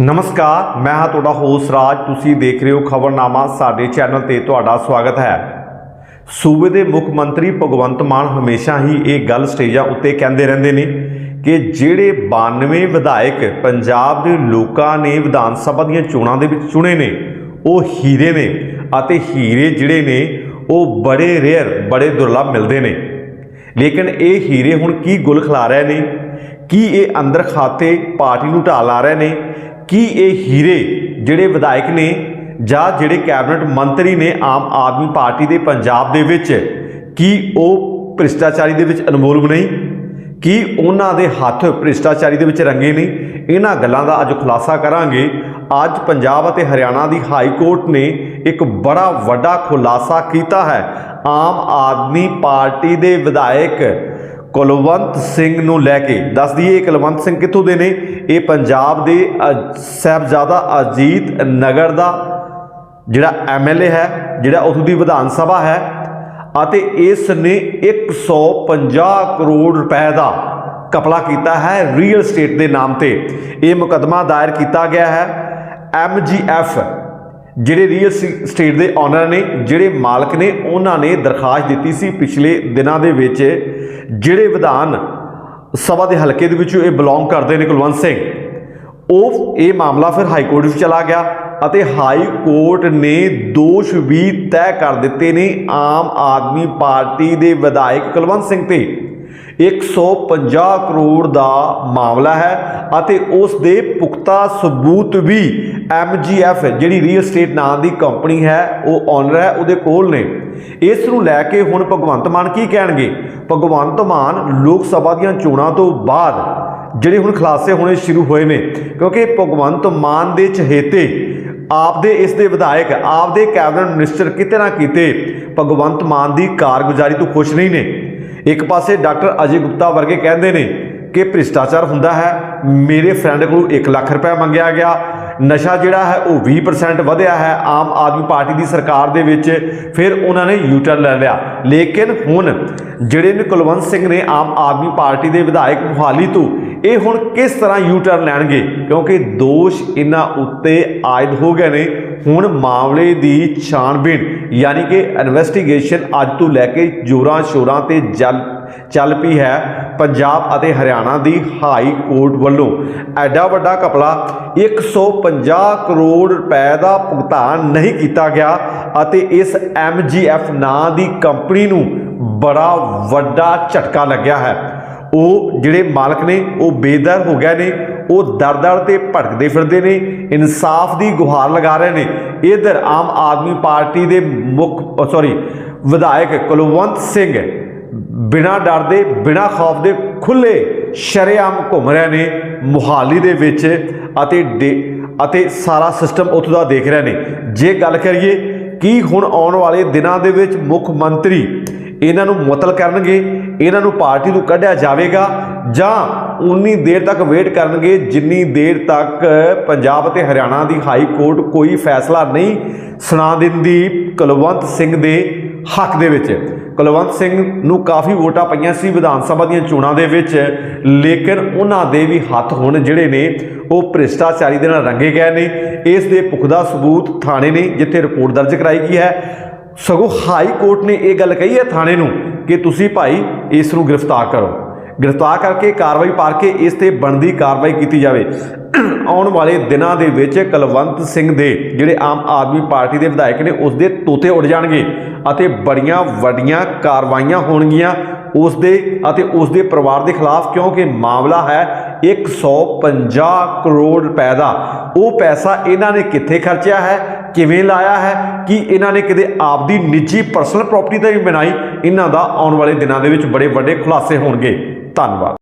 ਨਮਸਕਾਰ, ਮੈਂ ਹਾਂ ਤੁਹਾਡਾ ਹੋਸ ਰਾਜ। ਤੁਸੀਂ ਦੇਖ ਰਹੇ ਹੋ ਖਬਰਨਾਮਾ ਸਾਡੇ ਚੈਨਲ ਤੇ ਤੁਹਾਡਾ ਸਵਾਗਤ ਹੈ। ਸੂਬੇ ਦੇ ਮੁੱਖ ਮੰਤਰੀ ਭਗਵੰਤ ਮਾਨ ਹਮੇਸ਼ਾ ਹੀ ਇਹ ਗੱਲ ਸਟੇਜਾਂ ਉੱਤੇ ਕਹਿੰਦੇ ਰਹਿੰਦੇ ਨੇ ਕਿ ਜਿਹੜੇ 92 ਵਿਧਾਇਕ ਪੰਜਾਬ ਦੇ ਲੋਕਾਂ ਨੇ ਵਿਧਾਨ ਸਭਾ ਦੀਆਂ ਚੋਣਾਂ ਦੇ ਵਿੱਚ ਚੁਣੇ ਨੇ, ਉਹ ਹੀਰੇ ਨੇ ਅਤੇ ਹੀਰੇ ਜਿਹੜੇ ਨੇ, ਉਹ ਬੜੇ ਰੇਅਰ ਬੜੇ ਦੁਰਲੱਭ ਮਿਲਦੇ ਨੇ। ਲੇਕਿਨ ਇਹ ਹੀਰੇ ਹੁਣ ਕੀ ਗੁਲ ਖਿਲਾ ਰਹੇ ਨੇ? ਕੀ ਇਹ ਅੰਦਰ ਖਾਤੇ ਪਾਰਟੀ ਨੂੰ ਢਾਲ ਲਾ ਰਹੇ ਨੇ? ਕੀ ਇਹ ਹੀਰੇ ਜਿਹੜੇ ਵਿਧਾਇਕ ਨੇ ਜਾਂ ਜਿਹੜੇ ਕੈਬਨਿਟ ਮੰਤਰੀ ਨੇ ਆਮ ਆਦਮੀ ਪਾਰਟੀ ਦੇ ਪੰਜਾਬ ਦੇ ਵਿੱਚ, ਕੀ ਉਹ ਭ੍ਰਿਸ਼ਟਾਚਾਰੀ ਦੇ ਵਿੱਚ ਅਨਮੋਲ ਨਹੀਂ? ਕੀ ਉਹਨਾਂ ਦੇ ਹੱਥ ਭ੍ਰਿਸ਼ਟਾਚਾਰੀ ਦੇ ਵਿੱਚ ਰੰਗੇ ਨੇ ਇਹਨਾਂ ਗੱਲਾਂ ਦਾ ਅੱਜ ਖੁਲਾਸਾ ਕਰਾਂਗੇ। ਅੱਜ ਪੰਜਾਬ ਅਤੇ ਹਰਿਆਣਾ ਦੀ ਹਾਈ ਕੋਰਟ ਨੇ ਇੱਕ ਬੜਾ ਵੱਡਾ ਖੁਲਾਸਾ ਕੀਤਾ ਹੈ। ਆਮ ਆਦਮੀ ਪਾਰਟੀ ਦੇ ਵਿਧਾਇਕ ਕੁਲਵੰਤ ਸਿੰਘ ਨੂੰ ਲੈ ਕੇ ਦੱਸ ਦਈਏ ਕੁਲਵੰਤ ਸਿੰਘ ਕਿੱਥੋਂ ਦੇ ਨੇ? ਇਹ ਪੰਜਾਬ ਦੇ, ਅ- ਸਾਹਿਬਜ਼ਾਦਾ ਅਜੀਤ ਨਗਰ ਦਾ ਜਿਹੜਾ ਐਮਐਲਏ ਹੈ, ਜਿਹੜਾ ਉਥੋਂ ਦੀ ਵਿਧਾਨ ਸਭਾ ਹੈ ਅਤੇ ਇਸ ਨੇ 150 ਕਰੋੜ ਰੁਪਏ ਦਾ ਕਪਲਾ ਕੀਤਾ ਹੈ ਰੀਅਲ ਸਟੇਟ ਦੇ ਨਾਮ ਤੇ। ਇਹ ਮੁਕੱਦਮਾ ਦਾਇਰ ਕੀਤਾ ਗਿਆ ਹੈ ਐਮਜੀਐਫ ਜਿਹੜੇ ਰੀਅਲ ਸਟੇਟ ਦੇ ਓਨਰ ਨੇ, ਜਿਹੜੇ ਮਾਲਕ ਨੇ, ਉਹਨਾਂ ਨੇ ਦਰਖਾਸਤ ਦਿੱਤੀ ਸੀ ਪਿਛਲੇ ਦਿਨਾਂ ਦੇ ਵਿੱਚ ਜਿਹੜੇ ਵਿਧਾਨ ਸਭਾ ਦੇ ਹਲਕੇ ਦੇ ਵਿੱਚੋਂ ਇਹ ਬਿਲੋਂਗ ਕਰਦੇ ਨੇ ਕੁਲਵੰਤ ਸਿੰਘ, ਉਹ ਇਹ ਮਾਮਲਾ ਫਿਰ ਹਾਈ ਕੋਰਟ ਵਿੱਚ ਚਲਾ ਗਿਆ ਅਤੇ ਹਾਈ ਕੋਰਟ ਨੇ ਦੋਸ਼ ਵੀ ਤੈਅ ਕਰ ਦਿੱਤੇ ਨੇ ਆਮ ਆਦਮੀ ਪਾਰਟੀ ਦੇ ਵਿਧਾਇਕ ਕੁਲਵੰਤ ਸਿੰਘ ਤੇ। 150 ਕਰੋੜ ਦਾ ਮਾਮਲਾ ਹੈ ਅਤੇ ਉਸ ਦੇ ਪੁਖਤਾ ਸਬੂਤ ਵੀ ਐਮਜੀਐਫ ਜਿਹੜੀ ਰੀਅਲ ਸਟੇਟ ਨਾਂ ਦੀ ਕੰਪਨੀ ਹੈ, ਉਹ ਓਨਰ ਹੈ, ਉਹਦੇ ਕੋਲ ਨੇ। ਇਸ ਨੂੰ ਲੈ ਕੇ ਹੁਣ ਭਗਵੰਤ ਮਾਨ ਕੀ ਕਹਿਣਗੇ? ਭਗਵੰਤ ਮਾਨ ਲੋਕ ਸਭਾ ਦੀਆਂ ਚੋਣਾਂ ਤੋਂ ਬਾਅਦ ਜਿਹੜੇ ਹੁਣ ਖਲਾਸੇ ਹੋਣੇ ਸ਼ੁਰੂ ਹੋਏ ਨੇ, ਕਿਉਂਕਿ ਭਗਵੰਤ ਮਾਨ ਦੇ ਚਹੇਤੇ ਆਪਦੇ ਇਸ ਦੇ ਵਿਧਾਇਕ, ਆਪਦੇ ਕੈਬਨਿਟ ਮਿਨਿਸਟਰ ਕਿਤੇ ਨਾ ਕਿਤੇ ਭਗਵੰਤ ਮਾਨ ਦੀ ਕਾਰਗੁਜ਼ਾਰੀ ਤੋਂ ਖੁਸ਼ ਨਹੀਂ ਨੇ। ਇੱਕ ਪਾਸੇ ਡਾਕਟਰ ਅਜੇ ਗੁਪਤਾ ਵਰਗੇ ਕਹਿੰਦੇ ਨੇ ਕਿ ਭ੍ਰਿਸ਼ਟਾਚਾਰ ਹੁੰਦਾ ਹੈ, ਮੇਰੇ ਫਰੈਂਡ ਕੋਲੋਂ 1 ਲੱਖ ਰੁਪਏ ਮੰਗਿਆ ਗਿਆ ਨਸ਼ਾ ਜਿਹੜਾ ਹੈ ਉਹ 20% ਵਧਿਆ ਹੈ। ਆਮ ਆਦਮੀ ਪਾਰਟੀ ਦੀ ਸਰਕਾਰ ਦੇ ਵਿੱਚ ਫਿਰ ਉਹਨਾਂ ਨੇ ਯੂਟਰਨ ਲੈ ਲਿਆ। ਲੇਕਿਨ ਹੁਣ ਜਿਹੜੇ ਨੇ ਕੁਲਵੰਤ ਸਿੰਘ ਨੇ ਆਮ ਆਦਮੀ ਪਾਰਟੀ ਦੇ ਵਿਧਾਇਕ ਮੁਹਾਲੀ ਤੋਂ, ਇਹ ਹੁਣ ਕਿਸ ਤਰ੍ਹਾਂ ਯੂਟਰਨ ਲੈਣਗੇ? ਕਿਉਂਕਿ ਦੋਸ਼ ਇਹਨਾਂ ਉੱਤੇ ਆਇਦ ਹੋ ਗਏ ਨੇ। ਹੁਣ ਮਾਮਲੇ ਦੀ ਛਾਣਬੀਣ, ਯਾਨੀ ਕਿ ਇਨਵੈਸਟੀਗੇਸ਼ਨ ਅੱਜ ਤੋਂ ਲੈ ਕੇ ਜੋਰਾਂ ਸ਼ੋਰਾਂ ਤੇ ਜਲ ਚੱਲ ਪਈ ਹੈ ਪੰਜਾਬ ਅਤੇ ਹਰਿਆਣਾ ਦੀ ਹਾਈ ਕੋਰਟ ਵੱਲੋਂ। ਐਡਾ ਵੱਡਾ ਕਪਲਾ 150 ਕਰੋੜ ਰੁਪਏ ਦਾ ਭੁਗਤਾਨ ਨਹੀਂ ਕੀਤਾ ਗਿਆ ਅਤੇ ਇਸ ਐਮਜੀਐਫ ਨਾਂ ਦੀ ਕੰਪਨੀ ਨੂੰ ਬੜਾ ਵੱਡਾ ਝਟਕਾ ਲੱਗਿਆ ਹੈ। ਉਹ ਜਿਹੜੇ ਮਾਲਕ ਨੇ, ਉਹ ਬੇਦਰ ਹੋ ਗਏ ਨੇ, ਉਹ ਦਰ-ਦਰ ਤੇ ਭਟਕਦੇ ਫਿਰਦੇ ਨੇ, ਇਨਸਾਫ ਦੀ ਗੁਹਾਰ ਲਗਾ ਰਹੇ ਨੇ। ਇਧਰ ਆਮ ਆਦਮੀ ਪਾਰਟੀ ਦੇ ਮੁੱਖ ਸੌਰੀ ਵਿਧਾਇਕ ਕੁਲਵੰਤ ਸਿੰਘ ਬਿਨਾਂ ਡਰ ਦੇ, ਬਿਨਾਂ ਖੌਫ ਦੇ ਖੁੱਲੇ ਸ਼ਰੇਆਮ ਘੁੰਮ ਰਹੇ ਨੇ ਮੁਹਾਲੀ ਦੇ ਵਿੱਚ ਅਤੇ ਡੇ- ਅਤੇ ਸਾਰਾ ਸਿਸਟਮ ਉੱਥੋਂ ਦਾ ਦੇਖ ਰਹੇ ਨੇ। ਜੇ ਗੱਲ ਕਰੀਏ ਕੀ ਹੁਣ ਆਉਣ ਵਾਲੇ ਦਿਨਾਂ ਦੇ ਵਿੱਚ ਮੁੱਖ ਮੰਤਰੀ ਇਹਨਾਂ ਨੂੰ ਮੁਅਤਲ ਕਰਨਗੇ, ਇਹਨਾਂ ਨੂੰ ਪਾਰਟੀ ਤੋਂ ਕੱਢਿਆ ਜਾਵੇਗਾ ਜਾਂ ਉਨੀ ਦੇਰ ਤੱਕ ਵੇਟ ਕਰਨਗੇ, ਜਿੰਨੀ ਦੇਰ ਤੱਕ ਪੰਜਾਬ ਅਤੇ ਹਰਿਆਣਾ ਦੀ ਹਾਈ ਕੋਰਟ ਕੋਈ ਫੈਸਲਾ ਨਹੀਂ ਸੁਣਾ ਦਿੰਦੀ ਕੁਲਵੰਤ ਸਿੰਘ ਦੇ ਹੱਕ ਦੇ ਵਿੱਚ। ਕੁਲਵੰਤ ਸਿੰਘ ਨੂੰ ਕਾਫੀ ਵੋਟਾਂ ਪਈਆਂ ਸੀ ਵਿਧਾਨ ਸਭਾ ਦੀਆਂ ਚੋਣਾਂ ਦੇ ਵਿੱਚ, ਲੇਕਿਨ ਉਹਨਾਂ ਦੇ ਵੀ ਹੱਥ ਹੁਣ ਜਿਹੜੇ ਨੇ, ਉਹ ਭ੍ਰਿਸ਼ਟਾਚਾਰੀ ਦੇ ਨਾਲ ਰੰਗੇ ਗਏ ਨੇ। ਇਸ ਦੇ ਪੁਖਤਾ ਸਬੂਤ ਥਾਣੇ ਨੇ, ਜਿੱਥੇ ਰਿਪੋਰਟ ਦਰਜ ਕਰਾਈ ਗਈ ਹੈ। ਸਗੋਂ ਹਾਈ ਕੋਰਟ ਨੇ ਇਹ ਗੱਲ ਕਹੀ ਹੈ ਥਾਣੇ ਨੂੰ ਕਿ ਤੁਸੀਂ ਭਾਈ ਇਸ ਨੂੰ ਗ੍ਰਿਫਤਾਰ ਕਰੋ। ਗ੍ਰਿਫਤਾਰ ਕਰਕੇ ਕਾਰਵਾਈ ਪਾਰ ਕੇ ਇਸ ਤੇ ਬਣਦੀ ਕਾਰਵਾਈ ਕੀਤੀ ਜਾਵੇ। ਆਉਣ ਵਾਲੇ ਦਿਨਾਂ ਦੇ ਵਿੱਚ ਕੁਲਵੰਤ ਸਿੰਘ ਦੇ ਜਿਹੜੇ ਆਮ ਆਦਮੀ ਪਾਰਟੀ ਦੇ ਵਿਧਾਇਕ ਨੇ ਉਸ ਦੇ ਤੋਤੇ ਉੱਡ ਜਾਣਗੇ ਅਤੇ ਬੜੀਆਂ ਵੱਡੀਆਂ ਕਾਰਵਾਈਆਂ ਹੋਣਗੀਆਂ ਉਸ ਦੇ ਅਤੇ ਉਸ ਦੇ ਪਰਿਵਾਰ ਦੇ ਖਿਲਾਫ, ਕਿਉਂਕਿ ਮਾਮਲਾ ਹੈ 150 ਕਰੋੜ ਰੁਪਏ ਦਾ। ਉਹ ਪੈਸਾ ਇਹਨਾਂ ਨੇ ਕਿੱਥੇ ਖਰਚਿਆ ਹੈ, ਕਿਵੇਂ ਲਾਇਆ ਹੈ, ਕਿ ਇਹਨਾਂ ਨੇ ਕਿਤੇ ਆਪਦੀ ਨਿੱਜੀ ਪਰਸਨਲ ਪ੍ਰਾਪਰਟੀ ਤਾਂ ਨਹੀਂ ਬਣਾਈ, ਇਹਨਾਂ ਦਾ ਆਉਣ ਵਾਲੇ ਦਿਨਾਂ ਦੇ ਵਿੱਚ ਬੜੇ ਵੱਡੇ ਖੁਲਾਸੇ ਹੋਣਗੇ। ਧੰਨਵਾਦ।